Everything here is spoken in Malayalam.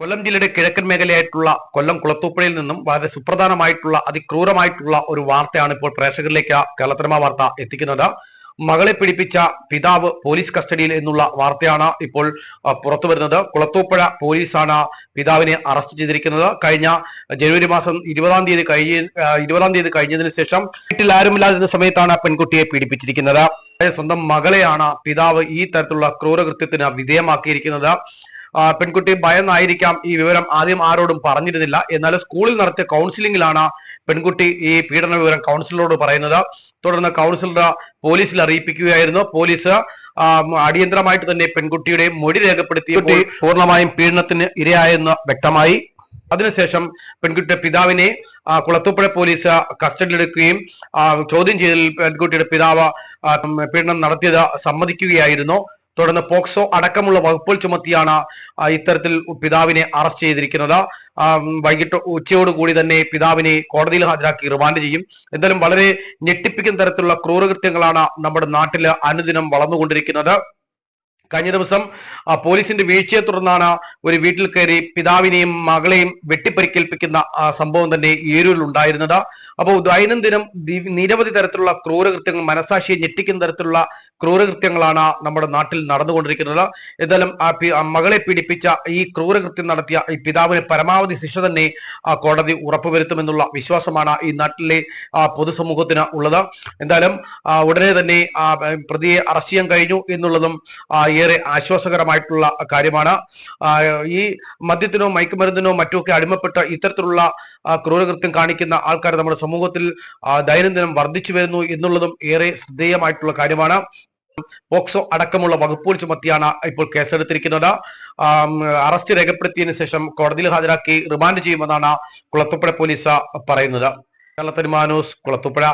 കൊല്ലം ജില്ലയുടെ കിഴക്കൻ മേഖലയായിട്ടുള്ള കൊല്ലം കുളത്തൂപ്പുഴയിൽ നിന്നും വളരെ സുപ്രധാനമായിട്ടുള്ള അതിക്രൂരമായിട്ടുള്ള ഒരു വാർത്തയാണ് ഇപ്പോൾ പ്രേക്ഷകരിലേക്ക് കേരളത്തിനമ വാർത്ത എത്തിക്കുന്നത്. മകളെ പിടിപ്പിച്ച പിതാവ് പോലീസ് കസ്റ്റഡിയിൽ എന്നുള്ള വാർത്തയാണ് ഇപ്പോൾ പുറത്തു വരുന്നത്. കുളത്തൂപ്പുഴ പോലീസാണ് പിതാവിനെ അറസ്റ്റ് ചെയ്തിരിക്കുന്നത്. കഴിഞ്ഞ ജനുവരി മാസം ഇരുപതാം തീയതി കഴിഞ്ഞ ഇരുപതാം തീയതി കഴിഞ്ഞതിന് ശേഷം വീട്ടിൽ ആരുമില്ലാതിരുന്ന സമയത്താണ് പെൺകുട്ടിയെ പീഡിപ്പിച്ചിരിക്കുന്നത്. സ്വന്തം മകളെയാണ് പിതാവ് ഈ തരത്തിലുള്ള ക്രൂരകൃത്യത്തിന് വിധേയമാക്കിയിരിക്കുന്നത്. പെൺകുട്ടി ഭയന്നായിരിക്കാം. ഈ വിവരം ആദ്യം ആരോടും പറഞ്ഞിരുന്നില്ല. എന്നാൽ സ്കൂളിൽ നടത്തിയ കൗൺസിലിംഗിലാണ് പെൺകുട്ടി ഈ പീഡന വിവരം കൗൺസിലറോട് പറയുന്നത്. തുടർന്ന് കൗൺസിലർ പോലീസിൽ അറിയിപ്പിക്കുകയായിരുന്നു. പോലീസ് അടിയന്തരമായിട്ട് തന്നെ പെൺകുട്ടിയുടെ മൊഴി രേഖപ്പെടുത്തി. പൂർണമായും പീഡനത്തിന് ഇരയായെന്ന് വ്യക്തമായി. അതിനുശേഷം പെൺകുട്ടിയുടെ പിതാവിനെ കുളത്തൂപ്പുഴ പോലീസ് കസ്റ്റഡിയിലെടുക്കുകയും ചോദ്യം ചെയ്തതിൽ പെൺകുട്ടിയുടെ പിതാവ് പീഡനം നടത്തിയത് സമ്മതിക്കുകയായിരുന്നു. തുടർന്ന് പോക്സോ അടക്കമുള്ള വകുപ്പുകൾ ചുമത്തിയാണ് ഇത്തരത്തിൽ പിതാവിനെ അറസ്റ്റ് ചെയ്തിരിക്കുന്നത്. വൈകിട്ട് ഉച്ചയോടുകൂടി തന്നെ പിതാവിനെ കോടതിയിൽ ഹാജരാക്കി റിമാൻഡ് ചെയ്യും. എന്തായാലും വളരെ ഞെട്ടിപ്പിക്കുന്ന തരത്തിലുള്ള ക്രൂരകൃത്യങ്ങളാണ് നമ്മുടെ നാട്ടിൽ അനുദിനം വളർന്നുകൊണ്ടിരിക്കുന്നത്. കഴിഞ്ഞ ദിവസം പോലീസിന്റെ വീഴ്ചയെ തുടർന്നാണ് ഒരു വീട്ടിൽ കയറി പിതാവിനെയും മകളെയും വെട്ടിപ്പരിക്കേൽപ്പിക്കുന്ന സംഭവം തന്നെ ഏരൂരിൽ ഉണ്ടായിരുന്നത്. അപ്പോൾ ദൈനംദിനം നിരവധി തരത്തിലുള്ള ക്രൂരകൃത്യങ്ങൾ മനസാക്ഷിയെ ഞെട്ടിക്കുന്ന തരത്തിലുള്ള ക്രൂരകൃത്യങ്ങളാണ് നമ്മുടെ നാട്ടിൽ നടന്നുകൊണ്ടിരിക്കുന്നത്. എന്തായാലും ആ മകളെ പീഡിപ്പിച്ച ഈ ക്രൂരകൃത്യം നടത്തിയ ഈ പിതാവിന് പരമാവധി ശിക്ഷ തന്നെ കോടതി ഉറപ്പുവരുത്തുമെന്നുള്ള വിശ്വാസമാണ് ഈ നാട്ടിലെ പൊതുസമൂഹത്തിന് ഉള്ളത്. എന്തായാലും ഉടനെ തന്നെ പ്രതിയെ അറസ്റ്റ് ചെയ്യാൻ കഴിഞ്ഞു എന്നുള്ളതും ഏറെ ആശ്വാസകരമായിട്ടുള്ള കാര്യമാണ്. ഈ മദ്യത്തിനോ മയക്കുമരുന്നിനോ മറ്റുമൊക്കെ അടിമപ്പെട്ട ഇത്തരത്തിലുള്ള ക്രൂരകൃത്യം കാണിക്കുന്ന ആൾക്കാർ നമ്മുടെ സമൂഹത്തിൽ ദൈനംദിനം വർദ്ധിച്ചു വരുന്നു എന്നുള്ളതും ഏറെ ശ്രദ്ധേയമായിട്ടുള്ള കാര്യമാണ്. പോക്സോ അടക്കമുള്ള വകുപ്പുകൾ ചുമത്തിയാണ് ഇപ്പോൾ കേസെടുത്തിരിക്കുന്നത്. അറസ്റ്റ് രേഖപ്പെടുത്തിയതിനു ശേഷം കോടതിയിൽ ഹാജരാക്കി റിമാൻഡ് ചെയ്യുമെന്നാണ് കുളത്തുപ്പുഴ പോലീസ് പറയുന്നത്. കേരളത്തിന് മാനൂസ് കുളത്തുപ്പുഴ.